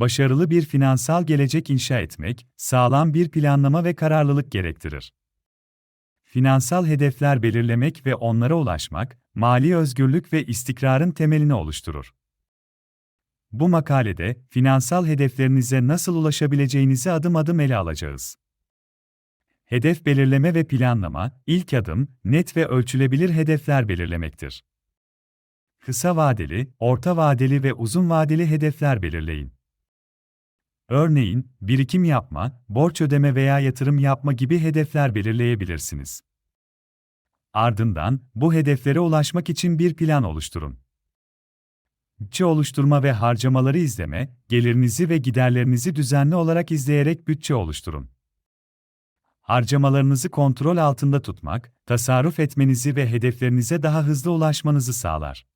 başarılı bir finansal gelecek inşa etmek, sağlam bir planlama ve kararlılık gerektirir. Finansal hedefler belirlemek ve onlara ulaşmak, mali özgürlük ve istikrarın temelini oluşturur. Bu makalede finansal hedeflerinize nasıl ulaşabileceğinizi adım adım ele alacağız. Hedef belirleme ve planlama, ilk adım, net ve ölçülebilir hedefler belirlemektir. Kısa vadeli, orta vadeli ve uzun vadeli hedefler belirleyin. Örneğin, birikim yapma, borç ödeme veya yatırım yapma gibi hedefler belirleyebilirsiniz. Ardından, bu hedeflere ulaşmak için bir plan oluşturun. Bütçe oluşturma ve harcamaları izleme, gelirinizi ve giderlerinizi düzenli olarak izleyerek bütçe oluşturun. Harcamalarınızı kontrol altında tutmak, tasarruf etmenizi ve hedeflerinize daha hızlı ulaşmanızı sağlar.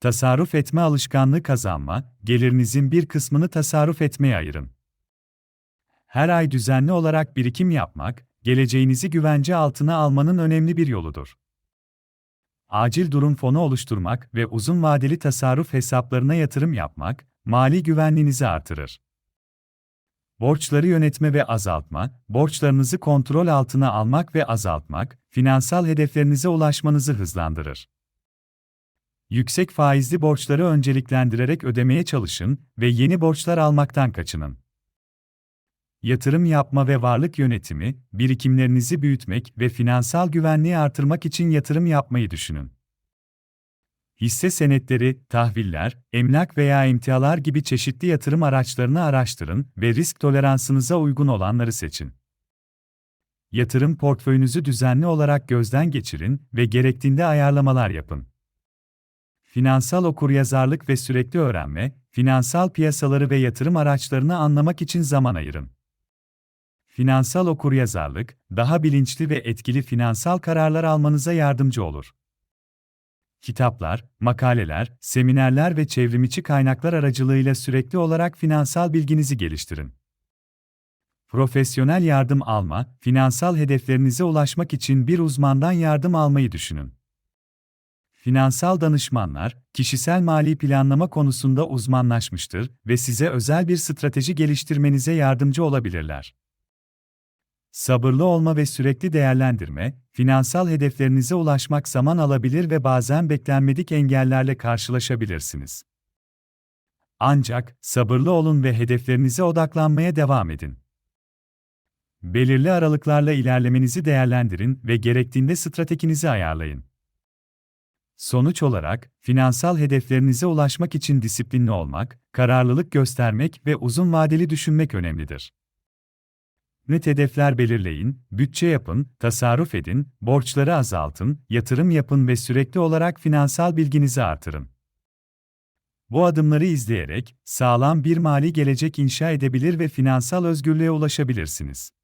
Tasarruf etme alışkanlığı kazanma, gelirinizin bir kısmını tasarruf etmeye ayırın. Her ay düzenli olarak birikim yapmak, geleceğinizi güvence altına almanın önemli bir yoludur. Acil durum fonu oluşturmak ve uzun vadeli tasarruf hesaplarına yatırım yapmak, mali güvenliğinizi artırır. Borçları yönetme ve azaltma, borçlarınızı kontrol altına almak ve azaltmak, finansal hedeflerinize ulaşmanızı hızlandırır. Yüksek faizli borçları önceliklendirerek ödemeye çalışın ve yeni borçlar almaktan kaçının. Yatırım yapma ve varlık yönetimi, birikimlerinizi büyütmek ve finansal güvenliği artırmak için yatırım yapmayı düşünün. Hisse senetleri, tahviller, emlak veya emtialar gibi çeşitli yatırım araçlarını araştırın ve risk toleransınıza uygun olanları seçin. Yatırım portföyünüzü düzenli olarak gözden geçirin ve gerektiğinde ayarlamalar yapın. Finansal okuryazarlık ve sürekli öğrenme, finansal piyasaları ve yatırım araçlarını anlamak için zaman ayırın. Finansal okuryazarlık, daha bilinçli ve etkili finansal kararlar almanıza yardımcı olur. Kitaplar, makaleler, seminerler ve çevrimiçi kaynaklar aracılığıyla sürekli olarak finansal bilginizi geliştirin. Profesyonel yardım alma, finansal hedeflerinize ulaşmak için bir uzmandan yardım almayı düşünün. Finansal danışmanlar, kişisel mali planlama konusunda uzmanlaşmıştır ve size özel bir strateji geliştirmenize yardımcı olabilirler. Sabırlı olma ve sürekli değerlendirme, finansal hedeflerinize ulaşmak zaman alabilir ve bazen beklenmedik engellerle karşılaşabilirsiniz. Ancak sabırlı olun ve hedeflerinize odaklanmaya devam edin. Belirli aralıklarla ilerlemenizi değerlendirin ve gerektiğinde stratejinizi ayarlayın. Sonuç olarak, finansal hedeflerinize ulaşmak için disiplinli olmak, kararlılık göstermek ve uzun vadeli düşünmek önemlidir. Net hedefler belirleyin, bütçe yapın, tasarruf edin, borçları azaltın, yatırım yapın ve sürekli olarak finansal bilginizi artırın. Bu adımları izleyerek sağlam bir mali gelecek inşa edebilir ve finansal özgürlüğe ulaşabilirsiniz.